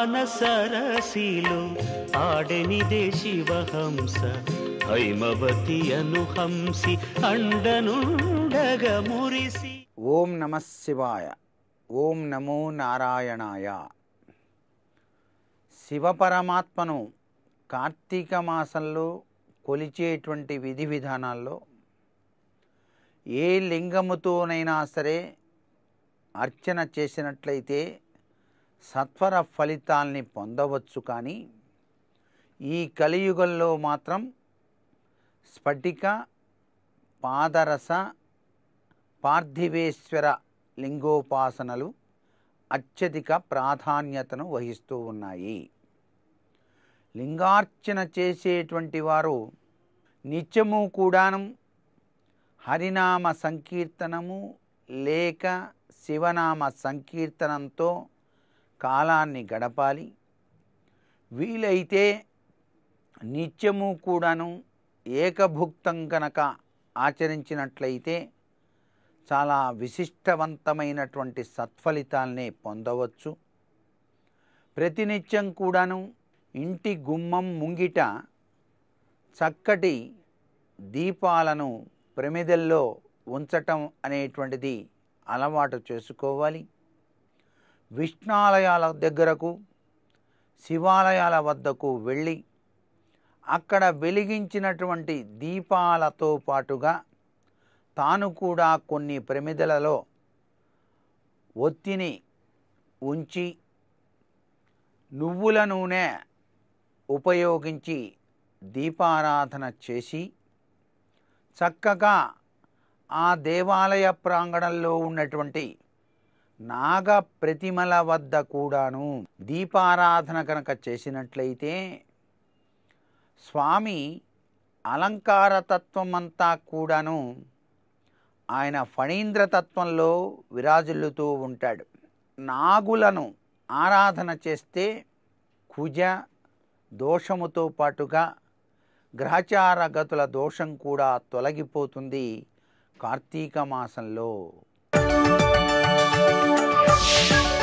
మానసరసిలో ఆడనిదే శివహంస హైమవతి అనుహంసి అండనుండగ మురిసి. ఓం నమ శివాయ ఓం నమో నారాయణాయ. శివపరమాత్మను కార్తీక మాసంలో కొలిచేటువంటి విధి విధానాల్లో ఏ లింగముతోనైనా సరే అర్చన చేసినట్లయితే సత్వర ఫలితాల్ని పొందవచ్చు కానీ ఈ కలియుగంలో మాత్రం స్ఫటిక పాదరస పార్థివేశ్వర లింగోపాసనలు అత్యధిక ప్రాధాన్యతను వహిస్తూ ఉన్నాయి. లింగార్చన చేసేటువంటి వారు నిత్యము కూడాను హరినామ సంకీర్తనము లేక శివనామ సంకీర్తనంతో కాలాన్ని గడపాలి. వీలైతే నిత్యము కూడాను ఏకభుక్తం కనుక ఆచరించినట్లయితే చాలా విశిష్టవంతమైనటువంటి సత్ఫలితాల్ని పొందవచ్చు. ప్రతినిత్యం కూడాను ఇంటి గుమ్మం ముంగిట చక్కటి దీపాలను ప్రమిదల్లో ఉంచటం అనేటువంటిది అలవాటు చేసుకోవాలి. విష్ణాలయాల దగ్గరకు శివాలయాల వద్దకు వెళ్ళి అక్కడ వెలిగించినటువంటి దీపాలతో పాటుగా తాను కూడా కొన్ని ప్రమిదలలో ఒత్తిని ఉంచి నువ్వుల నూనె ఉపయోగించి దీపారాధన చేసి చక్కగా ఆ దేవాలయ ప్రాంగణంలో ఉన్నటువంటి నాగ ప్రతిమల వద్ద కూడాను దీపారాధన కనుక చేసినట్లయితే స్వామి అలంకార తత్వం అంతా కూడాను ఆయన ఫణీంద్రతత్వంలో విరాజిల్లుతూ ఉంటాడు. నాగులను ఆరాధన చేస్తే కుజ దోషముతో పాటుగా గ్రహచార గతుల దోషం కూడా తొలగిపోతుంది కార్తీక మాసంలో. Bye.